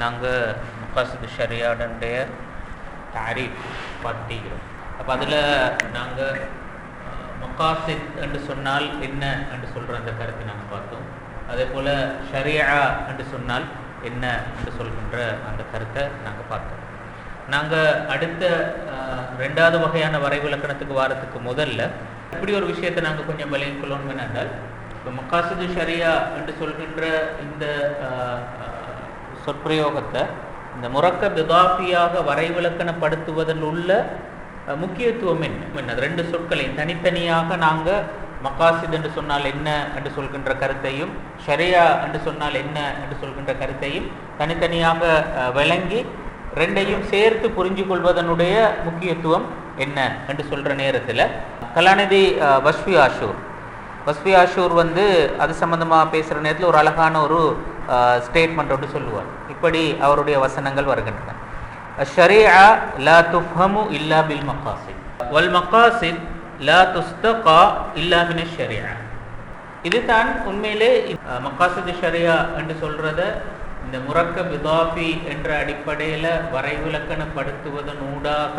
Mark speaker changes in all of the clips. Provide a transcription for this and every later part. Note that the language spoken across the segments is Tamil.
Speaker 1: நாங்கள் முக்காசிது ஷரியாடனுடைய தாரீஃப் பார்த்திக்கிறோம் அப்போ அதில் நாங்கள் முக்காசித் என்று சொன்னால் என்ன என்று சொல்கிற அந்த கருத்தை நாங்கள் பார்த்தோம். அதே போல் ஷரியா என்று சொன்னால் என்ன என்று சொல்கின்ற அந்த கருத்தை நாங்கள் பார்த்தோம். நாங்கள் அடுத்த ரெண்டாவது வகையான வரைவிலக்கணத்துக்கு வாரத்துக்கு முதல்ல இப்படி ஒரு விஷயத்தை நாங்கள் கொஞ்சம் விளங்கிக் கொள்ளணும் என்னென்றால் இப்போ மக்காசிது ஷரியா என்று சொல்கின்ற இந்த சொற்பிரயோகத்தை இந்த முறக்க பிதாஃபியாக வரைவிலக்கணப்படுத்துவதில் உள்ள முக்கியத்துவம் என்ன? என்ன ரெண்டு சொற்களையும் தனித்தனியாக நாங்கள் மக்காசித் என்று சொன்னால் என்ன என்று சொல்கின்ற கருத்தையும் ஷரியா என்று சொன்னால் என்ன என்று சொல்கின்ற கருத்தையும் தனித்தனியாக விளங்கி ரெண்டையும் சேர்த்து புரிஞ்சு கொள்வதனுடைய முக்கியத்துவம் என்ன என்று சொல்கிற நேரத்தில் கலாநிதி வஸ்வி ஆஷூர். வஸ்வி ஆஷூர் வந்து அது சம்மந்தமாக பேசுகிற நேரத்தில் ஒரு அழகான ஒரு ஸ்டேட்மெண்ட் சொல்லுவார். இப்படி அவருடைய வசனங்கள் வருகின்றன. ஷரியா லா துஃபமு இல்லா பில் மக்காசித் வல் மக்காசித் லா துஸ்தகா இல்லா மின ஷரியா இதுதான் உண்மையிலே மக்காசித் ஷரியா என்று சொல்றத இந்த முறக்க பிதாபி என்ற அடிப்படையில் வரைவிலக்கணப்படுத்துவதன் ஊடாக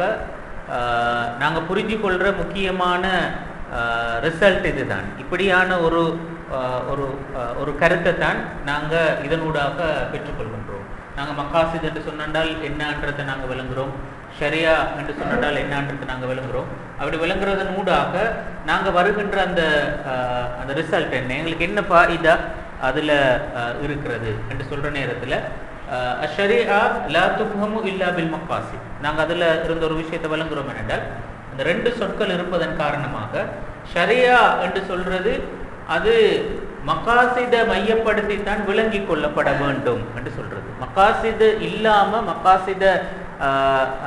Speaker 1: நாங்கள் புரிஞ்சு கொள்கிற முக்கியமான ரிசல்ட் இதுதான். இப்படியான ஒரு ஒரு ஒரு கருத்தை தான் நாங்கள் இதனூடாக பெற்றுக்கொள்கின்றோம். நாங்கள் மக்காசித் என்று சொன்னால் என்னன்றதை நாங்கள் விளங்குறோம். ஷரியா என்று சொன்னால் என்னன்றதை நாங்கள் விளங்குறோம். அப்படி விளங்குறதன் ஊடாக நாங்கள் வருகின்ற அந்த அந்த ரிசல்ட் என்ன? எங்களுக்கு என்ன ஃபாயிதா அதில் இருக்கிறது என்று சொல்கிற நேரத்தில் ஷரியா லா துஃபமு இல்லா பில் மக்காசி நாங்கள் அதில் இருந்த ஒரு விஷயத்தை விளங்குறோம் என்னென்றால் இந்த ரெண்டு சொற்கள் இருப்பதன் காரணமாக ஷரியா என்று சொல்றது அது மக்காசிதை மையப்படுத்தித்தான் விளங்கி கொள்ளப்பட வேண்டும் என்று சொல்றது. மக்காசிது இல்லாம மகாசித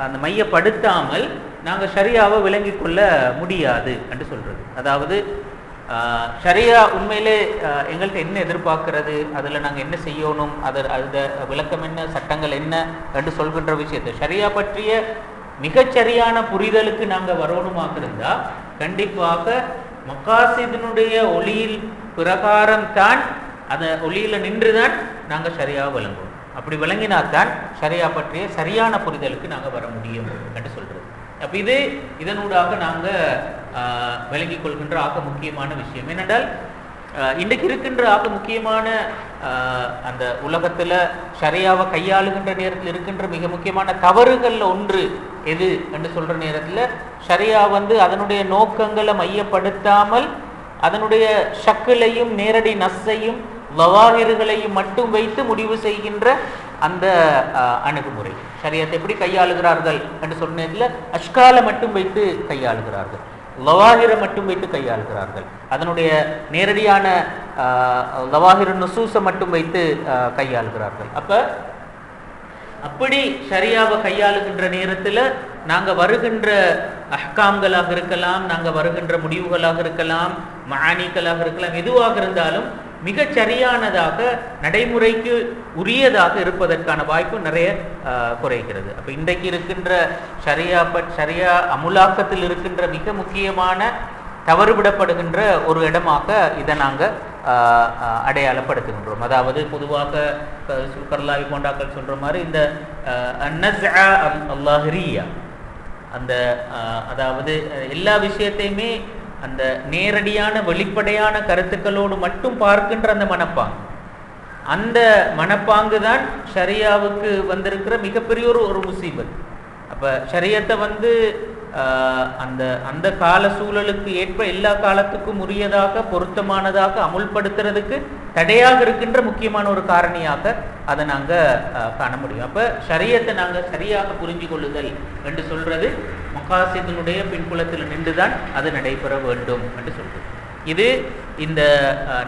Speaker 1: அந்த மையப்படுத்தாமல் நாங்கள் ஷரியாவை விளங்கி கொள்ள முடியாது என்று சொல்றது. அதாவது ஆஹ், ஷரியா உண்மையிலே எங்கள்கிட்ட என்ன எதிர்பார்க்கிறது அதில் நாங்கள் என்ன செய்யணும் அது அது விளக்கம் என்ன சட்டங்கள் என்ன என்று சொல்கின்ற விஷயத்தை ஷரியா பற்றிய மிகச்சரியான புரிதலுக்கு நாங்கள் வரணுமாக இருந்தால் கண்டிப்பாக மக்காசிதனுடைய ஒளியில் பிரகாரம் தான் அந்த ஒளியில நின்று தான் நாங்கள் சரியாக விளங்குவோம். அப்படி விளங்கினால்தான் சரியா பற்றிய சரியான புரிதலுக்கு நாங்கள் வர முடியும் என்று சொல்றோம் அப்போ இது இதனூடாக நாங்கள் விளங்கிக் கொள்கின்ற ஆக முக்கியமான விஷயம். ஏனென்றால் இன்றைக்கு இருக்கின்ற ஆக முக்கியமான அந்த உலகத்தில் சரியாவை கையாளுகின்ற நேரத்தில் இருக்கின்ற மிக முக்கியமான தவறுகளில் ஒன்று எது என்று சொல்கிற நேரத்தில் சரியா வந்து அதனுடைய நோக்கங்களை மையப்படுத்தாமல் அதனுடைய ஷக்கிலையும் நேரடி நஸ்ஸையும் வவாகிர்களையும் மட்டும் வைத்து முடிவு செய்கின்ற அந்த அணுகுமுறை. சரியத்தை எப்படி கையாளுகிறார்கள் என்று சொன்னதில் அஷ்காலை மட்டும் வைத்து கையாளுகிறார்கள். லவாகிரை மட்டும் வைத்து கையாளுகிறார்கள். அதனுடைய நேரடியான லவாகிர நுசூசை மட்டும் வைத்து கையாளுகிறார்கள். அப்ப அப்படி சரியாக கையாளுகின்ற நேரத்தில் நாங்கள் வருகின்ற அஹ்காம்களாக இருக்கலாம் நாங்கள் வருகின்ற முடிவுகளாக இருக்கலாம் மானிக்களாக இருக்கலாம் எதுவாக இருந்தாலும் மிகச் சரியானதாக நடைமுறைக்கு உரியதாக இருப்பதற்கான வாய்ப்பு நிறைய குறைகிறது. அப்போ இன்றைக்கு இருக்கின்ற சரியா பட் சரியா அமுலாக்கத்தில் இருக்கின்ற மிக முக்கியமான தவறுவிடப்படுகின்ற ஒரு இடமாக இதை நாங்கள் அடையாளப்படுத்துகின்றோம். அதாவது பொதுவாக கர்லாவி போண்டாக்கள் சொல்கிற மாதிரி இந்த அல்லாஹிரியா அந்த அதாவது எல்லா விஷயத்தையுமே அந்த நேரடியான வெளிப்படையான கருத்துக்களோடு மட்டும் பார்க்கின்ற அந்த மனப்பாங்கு அந்த மனப்பாங்கு தான் ஷரியாவுக்கு வந்திருக்கிற மிகப்பெரிய ஒரு ஒரு முசீபத். அப்போ ஷரியத்தை வந்து அந்த அந்த கால சூழலுக்கு ஏற்ப எல்லா காலத்துக்கும் உரியதாக பொருத்தமானதாக அமுல்படுத்துறதுக்கு தடையாக இருக்கின்ற முக்கியமான ஒரு காரணியாக அதை நாங்கள் காண முடியும். அப்போ சரியத்தை நாங்கள் சரியாக புரிஞ்சு கொள்ளுதல் என்று சொல்றது முகாசிதனுடைய பின்புலத்தில் நின்றுதான் அது நடைபெற வேண்டும் என்று சொல்றது. இது இந்த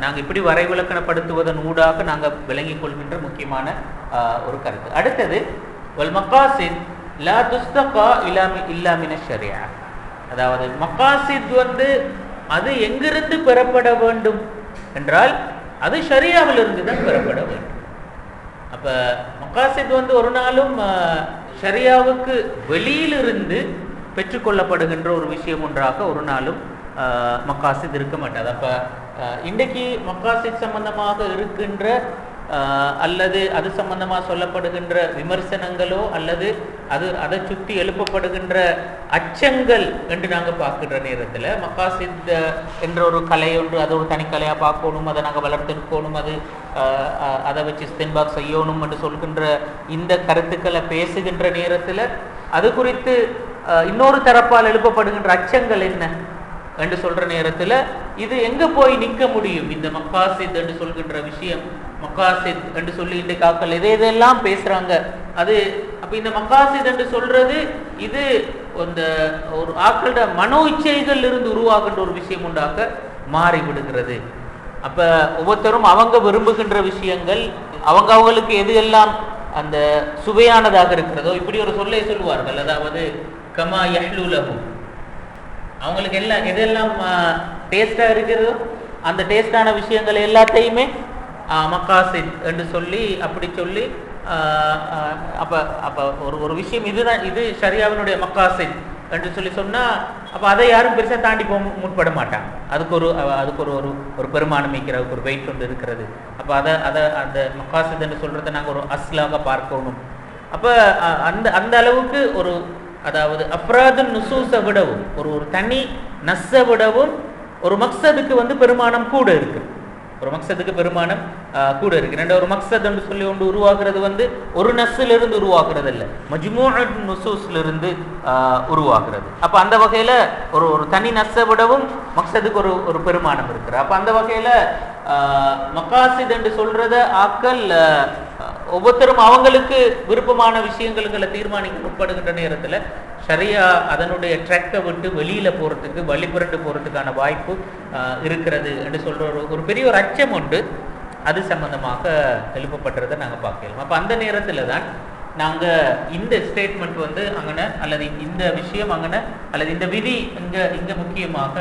Speaker 1: நாங்கள் இப்படி வரைவிலக்கணப்படுத்துவதன் ஊடாக நாங்கள் விளங்கிக் கொள்கின்ற முக்கியமான ஒரு கருத்து. அடுத்தது வல் லா துஸ்தகா இல்லாமி இல்லாமின ஷரியா. அதாவது மக்காசித் வந்து அது எங்கிருந்து பெறப்பட வேண்டும் என்றால் அது ஷரியாவிலிருந்து தான் பெறப்பட வேண்டும். அப்ப மக்காசித் வந்து ஒரு நாளும் அஹ், ஷரியாவுக்கு வெளியிலிருந்து பெற்றுக்கொள்ளப்படுகின்ற ஒரு விஷயம் ஒன்றாக ஒரு நாளும் அஹ், மக்காசித் இருக்க மாட்டாது அப்ப அஹ், இன்றைக்கு மக்காசித் சம்பந்தமாக இருக்கின்ற அல்லது அது சம்பந்தமாக சொல்லப்படுகின்ற விமர்சனங்களோ அல்லது அது அதை சுற்றி எழுப்பப்படுகின்ற அச்சங்கள் என்று நாங்கள் பார்க்கின்ற நேரத்தில் மக்காசித் என்ற ஒரு கலை ஒன்று அது ஒரு தனிக்கலையாக பார்க்கணும் அதை நாங்கள் வளர்த்தெடுக்கணும் அது அதை வச்சு ஸ்தென்பாக் செய்யணும் என்று சொல்கின்ற இந்த கருத்துக்களை பேசுகின்ற நேரத்தில் அது குறித்து இன்னொரு தரப்பால் எழுப்பப்படுகின்ற அச்சங்கள் என்ன என்று சொல்கிற நேரத்தில் இது எங்கே போய் நிற்க முடியும்? இந்த மக்காசித் என்று சொல்கின்ற விஷயம் மக்காசித் என்று சொல்லி இன்றைக்கு ஆக்கள் எதை பேசுறாங்க. அது அப்ப இந்த மக்காசித் என்று சொல்றது இது அந்த ஒரு ஆக்களோட மனோ இச்சைகள் இருந்து உருவாகின்ற ஒரு விஷயம் உண்டாக மாறி விடுகிறது. அப்ப ஒவ்வொருத்தரும் அவங்க விரும்புகின்ற விஷயங்கள் அவங்க அவங்களுக்கு எது எல்லாம் அந்த சுவையானதாக இருக்கிறதோ இப்படி ஒரு சொல்லை சொல்லுவார்கள். அதாவது கமா யஹ்லுலஹும் அவங்களுக்கு எல்லாம் எதெல்லாம் டேஸ்டாக இருக்கிறதோ அந்த டேஸ்டான விஷயங்கள் எல்லாத்தையுமே மக்காசித் என்று சொல்லி அப்படி சொல்லி அப்போ அப்போ ஒரு ஒரு விஷயம் இதுதான் இது ஷரியாவினுடைய மக்காசித் என்று சொல்லி சொன்னால் அப்போ அதை யாரும் பெருசாக தாண்டி போக முற்பட மாட்டாங்க. அதுக்கு ஒரு அதுக்கு ஒரு ஒரு ஒரு பெருமானம் வைக்கிறதுக்கு ஒரு வெயிட் ஒன்று இருக்கிறது. அப்போ அதை அதை அந்த மக்காசித் என்று சொல்கிறத நாங்கள் ஒரு அஸ்லாக பார்க்கணும். அப்போ அந்த அந்த அளவுக்கு ஒரு அதாவது அப்ராது நுசூஸை விடவும் ஒரு ஒரு தனி நஸ்ஸை விடவும் ஒரு மக்சதுக்கு வந்து பெருமானம் கூட இருக்குது ஒரு மக்சதுக்கு பெருமானம் கூட இருக்கு. ரெண்டு ஒரு மக்சத் என்று சொல்லி கொண்டு உருவாகிறது வந்து ஒரு நஸ்ஸில் இருந்து உருவாகிறது இல்லை மஜ்மூஅத் நுசூஸ்ல இருந்து உருவாகிறது. அப்ப அந்த வகையில ஒரு ஒரு தனி நஸ்ஸை விடவும் மக்சதுக்கு ஒரு ஒரு பெருமானம் இருக்கிற அப்ப அந்த வகையில மக்காசித் என்று சொல்றத ஆக்கள் ஒவ்வொருத்தரும் அவங்களுக்கு விருப்பமான விஷயங்களுங்களை தீர்மானிக்க முற்படுகின்ற நேரத்தில் சரியா அதனுடைய ட்ரெக்கை விட்டு வெளியில் போகிறதுக்கு வழிபுரண்டு போகிறதுக்கான வாய்ப்பு இருக்கிறது என்று சொல்கிற ஒரு ஒரு பெரிய ஒரு அச்சம் உண்டு. அது சம்பந்தமாக எழுப்பப்பட்டதை நாங்கள் பார்க்கலாம் அப்போ அந்த நேரத்தில் தான் நாங்கள் இந்த ஸ்டேட்மெண்ட் வந்து அங்கன அல்லது இந்த விஷயம் அங்கன அல்லது இந்த விதி இங்கே இங்கே முக்கியமாக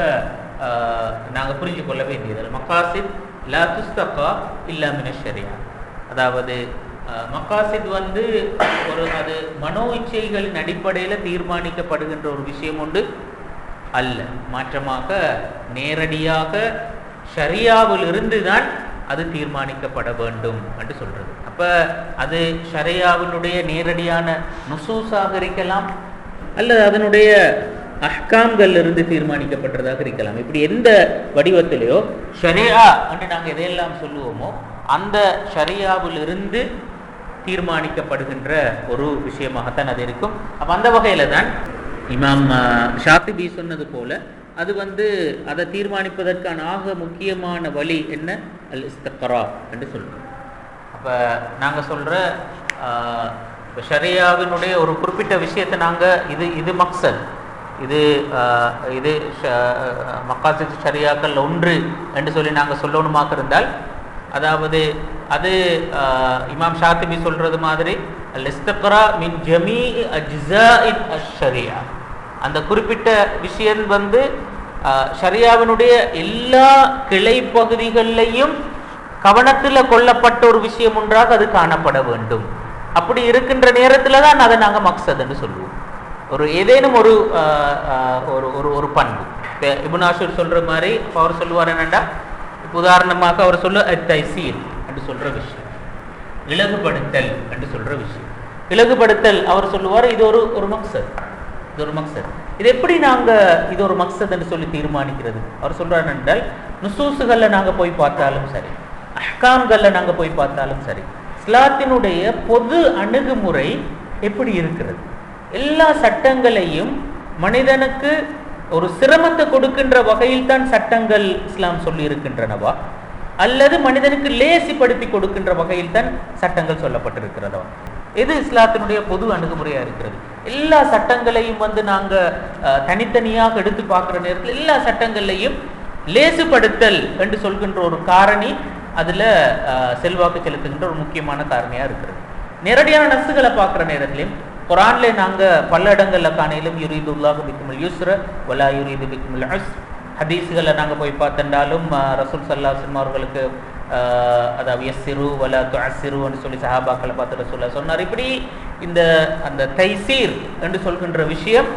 Speaker 1: நாங்கள் புரிஞ்சு கொள்ள வேண்டியது மக்காசித் லா துஸ்தகா இல்லா மின ஷரியா அதாவது மக்காசித் வந்து ஒரு அது மனோ இச்சைகளின் அடிப்படையில் தீர்மானிக்கப்படுகின்ற ஒரு விஷயம் உண்டு. அல்ல. மாற்றமாக நேரடியாக ஷரியாவில் இருந்து தான் அது தீர்மானிக்கப்பட வேண்டும் என்று சொல்றது. அப்ப அது ஷரியாவினுடைய நேரடியான நுசூஸாக இருக்கலாம் அல்லது அதனுடைய அஹ்காம்கள் இருந்து தீர்மானிக்கப்பட்டதாக இருக்கலாம். இப்படி எந்த வடிவத்திலேயோ ஷரியா என்று நாங்கள் எதையெல்லாம் சொல்லுவோமோ அந்த ஷரியாவில் இருந்து தீர்மானிக்கப்படுகின்ற ஒரு விஷயமாகத்தான் அது இருக்கும். அப்போ அந்த வகையில் தான் இமாம் ஷாத்திபி சொன்னது போல அது வந்து அதை தீர்மானிப்பதற்கான ஆக முக்கியமான வழி என்ன? அல் இஸ்தக்கரா என்று சொல்கிறோம் அப்போ நாங்கள் சொல்கிற ஆஹ், ஷரியாவினுடைய ஒரு குறிப்பிட்ட விஷயத்தை நாங்கள் இது இது மக்சல் இது இது மக்காசித் ஷரியாக்கள் ஒன்று என்று சொல்லி நாங்கள் சொல்லணுமாக இருந்தால் அதாவது அது இமாம் ஷாத்திபி சொல்றது மாதிரி மின் ஜமீ அஷ்-ஷரியா. அந்த குறிப்பிட்ட விஷயம் வந்து ஷரியாவினுடைய எல்லா கிளை பகுதிகளிலையும் கவனத்தில் கொள்ளப்பட்ட ஒரு விஷயம் ஒன்றாக அது காணப்பட வேண்டும். அப்படி இருக்கின்ற நேரத்தில் தான் அதை நாங்கள் மக்சதுன்னு சொல்லுவோம். ஒரு ஏதேனும் ஒரு ஆஹ், ஒரு ஒரு ஒரு பண்பு. இப்போ இபுனாசூர் சொல்ற மாதிரி அவர் சொல்லுவார் என்னண்டா இப்போ உதாரணமாக அவர் சொல்ல தைசீர் என்று சொல்ற விஷயம். இலகுபடுத்தல் என்று சொல்ற விஷயம். இலகுபடுத்தல் அவர் சொல்லுவார் இது ஒரு ஒரு மக்சத். இது ஒரு மக்சத். இது எப்படி நாங்க இது ஒரு மக்சத் என்று சொல்லி தீர்மானிக்கிறது? அவர் சொல்றார் என்றால் நுசூசுகளில் நாங்கள் போய் பார்த்தாலும் சரி அஹ்காம்களில் நாங்கள் போய் பார்த்தாலும் சரி இஸ்லாத்தினுடைய பொது அணுகுமுறை எப்படி இருக்கிறது? எல்லா சட்டங்களையும் மனிதனுக்கு ஒரு சிரமத்தை கொடுக்கின்ற வகையில் தான் சட்டங்கள் இஸ்லாம் சொல்லி இருக்கின்றனவா அல்லது மனிதனுக்கு லேசிப்படுத்தி கொடுக்கின்ற வகையில் தான் சட்டங்கள் சொல்லப்பட்டிருக்கிறதா? எது இஸ்லாத்தினுடைய பொது அணுகுமுறையா இருக்கிறது? எல்லா சட்டங்களையும் வந்து நாங்க தனித்தனியாக எடுத்து பார்க்கிற நேரத்தில் எல்லா சட்டங்கள்லையும் லேசுபடுத்தல் என்று சொல்கின்ற ஒரு காரணி அதுல செல்வாக்கு செலுத்துகின்ற ஒரு முக்கியமான காரணியா இருக்கிறது. நேரடியான நசுகளை பார்க்குற நேரத்திலையும் குரான்ல நாங்க பல இடங்கள்ல காணையிலும் யுரீதுல்லாஹு பிக்குமுல் யுஸ்ர வலா யுரீது பிக்குமுல் அஸ் ஹதீஸ்களை நாங்க போய் பார்த்துட்டாலும் ரசூல் சல்லா அவர்களுக்கு அதாவது எஸ்ஸிரு வலா துஅஸ்ஸிருன்னு சொல்லி சஹாபாக்களை பார்த்து ரசூல்லா சொன்னார். இப்படி இந்த அந்த தைசீர் என்று சொல்கின்ற விஷயம்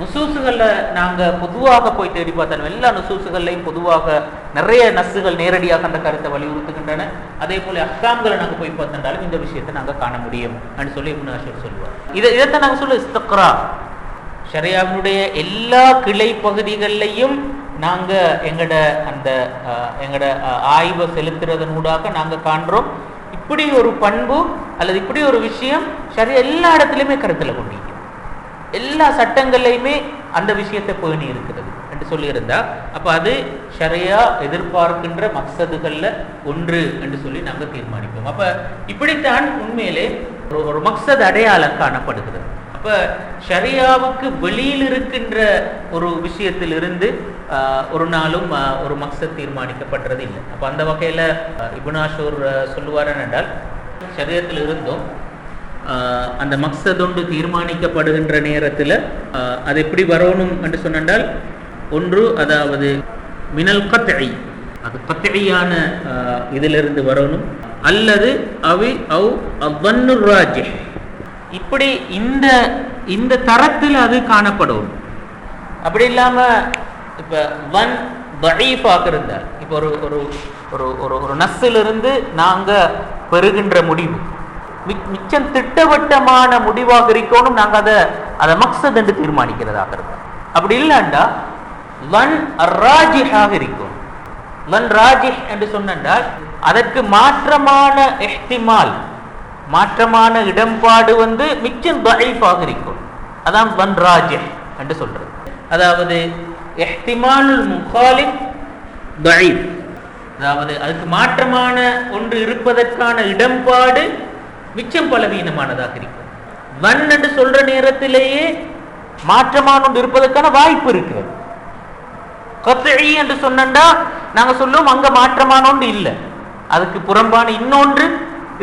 Speaker 1: நுசூசுகளில் நாங்கள் பொதுவாக போய் தேடி பார்த்தோம் எல்லா நுசூசுகள்லையும் பொதுவாக நிறைய நசுகள் நேரடியாக அந்த கருத்தை வலியுறுத்துகின்றன. அதே போல அக்காம்களை நாங்கள் போய் பார்த்தாலும் இந்த விஷயத்தை நாங்கள் காண முடியும் அப்படின்னு சொல்லி இப்னு அஷர் சொல்லுவார். இதை இதைத்தான் நாங்கள் சொல்ல இஸ்தக்ரா. ஷரியாவினுடைய எல்லா கிளை பகுதிகளிலையும் நாங்கள் எங்கட அந்த எங்களோட எங்கட அஹ், ஆய்வை செலுத்துறதனூடாக நாங்கள் காண்றோம். இப்படி ஒரு பண்பு அல்லது இப்படி ஒரு விஷயம் சரியா எல்லா இடத்துலையுமே கருத்தில் கொண்டீங்க எல்லா சட்டங்கள்லையுமே அந்த விஷயத்தை பேணி இருக்கிறது என்று சொல்லியிருந்தா அப்ப அது ஷரியா எதிர்பார்க்கின்ற மக்சதுகள்ல ஒன்று என்று சொல்லி நாங்கள் தீர்மானிப்போம். அப்ப இப்படித்தான் உண்மையிலே ஒரு ஒரு அடையாளம் காணப்படுகிறது. அப்ப ஷரியாவுக்கு வெளியில் இருக்கின்ற ஒரு விஷயத்திலிருந்து இருந்து ஒரு நாளும் ஒரு மக்சத் தீர்மானிக்கப்படுறது இல்லை அப்ப அந்த வகையில இபுனாஷூர் சொல்லுவார் என்றால் ஷரியத்தில் இருந்தும் அந்த மக்சதொண்டு தீர்மானிக்கப்படுகின்ற நேரத்தில் அது எப்படி வரணும் என்று சொன்னால் ஒன்று அதாவது மினல் கத்தை அது கத்தையான இதிலிருந்து வரணும். அல்லது அவி அவ் அவ்வன்னுராஜ் இப்படி இந்த இந்த தரத்தில் அது காணப்படும். அப்படி இல்லாம இப்ப வன் தஈஃபாக இருந்தார் இப்போ ஒரு ஒரு ஒரு ஒரு ஒரு நஸ்ஸிலிருந்து நாங்க பெறுகின்ற முடிவு. மிச்சம் திட்டவட்டமான முடிவாக இருக்கணும் நாங்கள் அதை அதை மக்சத் என்று தீர்மானிக்கிறதாக இருந்தால் அப்படி இல்லைண்டா வன் ராஜிஹாக இருக்கும். வன் ராஜிஹ் என்று சொன்னால் அதற்கு மாற்றமான எஹ்திமால் மாற்றமான இடம்பாடு வந்து மிச்சம் தஈஃபாக இருக்கும். அதான் வன் ராஜிஹ் என்று சொல்றது. அதாவது எஹ்திமாலுல் முகாலிப் தஈஃப் அதாவது அதுக்கு மாற்றமான ஒன்று இருப்பதற்கான இடம்பாடு மிச்சம் பலவீனமானதாக இருக்கும் வன் என்று சொல்ற நேரத்திலேயே மாற்றமான ஒன்று இருப்பதற்கான வாய்ப்பு இருக்கிறது. கத்தழி என்று சொன்னா நாங்க சொல்லுவோம் அங்க மாற்றமான ஒன்று இல்லை. அதுக்கு புறம்பான இன்னொன்று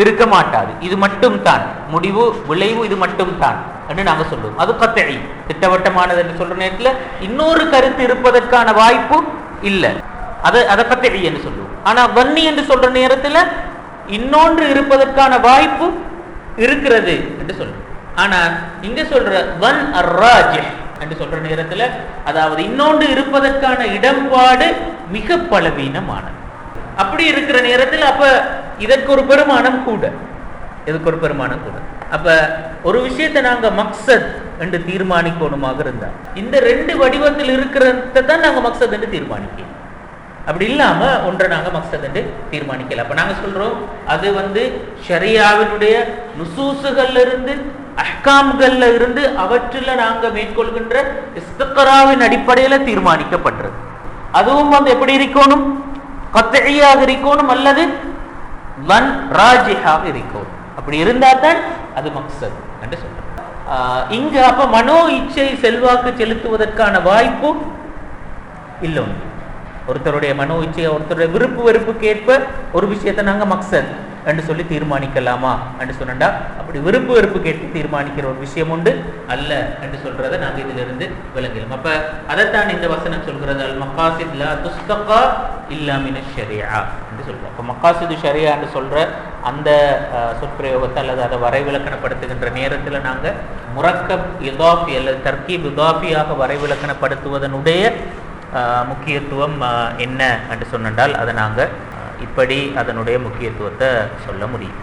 Speaker 1: இருக்க மாட்டாது. இது மட்டும் தான். முடிவு விளைவு இது மட்டும் தான் என்று நாங்க சொல்லுவோம். அது கத்தழி திட்டவட்டமானது என்று சொல்ற நேரத்துல இன்னொரு கருத்து இருப்பதற்கான வாய்ப்பு இல்லை. அதை அதை கத்தழி என்று சொல்லுவோம். ஆனா வன்னி என்று சொல்ற நேரத்துல இன்னொன்று இருப்பதற்கான வாய்ப்பு இருக்கிறது என்று சொல்ற ஆனா இங்க சொல்ற வன் அர்ராஜ் என்று சொல்ற நேரத்துல அதாவது இன்னொன்று இருப்பதற்கான இடம்பாடு மிக பலவீனமானது. அப்படி இருக்கிற நேரத்தில் அப்ப இதற்கு ஒரு பெருமானம் கூட. இதுக்கு ஒரு பெருமானம் கூட. அப்ப ஒரு விஷயத்தை நாங்க மக்சத் என்று தீர்மானிக்கணுமாக இருந்தா இந்த ரெண்டு வடிவத்தில் இருக்கிறத தான் நாங்க மக்சத் என்று தீர்மானிக்கணும் அப்படி இல்லாம ஒன்றை நாங்க மக்சத் என்று தீர்மானிக்கல. அப்ப நாங்க சொல்றோம் அது வந்து ஷரியாவினுடைய நுசூசுகள்ல இருந்து அஹ்காம்கள்ல இருந்து அவற்றில் நாங்க மேற்கொள்கின்ற இஸ்தக்கராவின் அடிப்படையில தீர்மானிக்கப்பட்டது. அதுவும் வந்து எப்படி இருக்கணும்? கத்தழியாக இருக்கணும் அல்லது வன் ராஜிஹாக இருக்கணும். அப்படி இருந்தா தான் அது மக்சது என்று சொல்றோம். ஆஹ் இங்க அப்ப மனோ இச்சை செல்வாக்கு செலுத்துவதற்கான வாய்ப்பு இல்லை ஒருத்தருடைய மனோ இச்சை ஒருத்தருடைய விருப்பு வெறுப்புக்கு ஏற்ப ஒரு விஷயத்தை நாங்கள் மக்சத் என்று சொல்லி தீர்மானிக்கலாமா என்று சொன்னா அப்படி விருப்பு வெறுப்பு கேட்டு தீர்மானிக்கிற ஒரு விஷயம் உண்டு அல்ல என்று சொல்றதை நாங்க இதுல இருந்து விளங்கலாம் அப்ப அதைத்தான் இந்த வசனம் சொல்கிறது அல் மக்காசித் லா துஸ்தகா இல்லா ஷரியா என்று சொல்றோம். அப்ப மக்காசிது ஷரியா என்று சொல்ற அந்த சொற்பிரயோகத்தை அல்லது அதை வரைவிலக்கணப்படுத்துகின்ற நேரத்தில் நாங்கள் முரக்கப் இதாஃபி அல்லது தர்கீப் இதாஃபியாக வரைவிலக்கணப்படுத்துவதனுடைய முக்கியத்துவம் என்ன என்று சொன்னால் அதை நாங்கள் இப்படி அதனுடைய முக்கியத்துவத்தை சொல்ல முடியும்.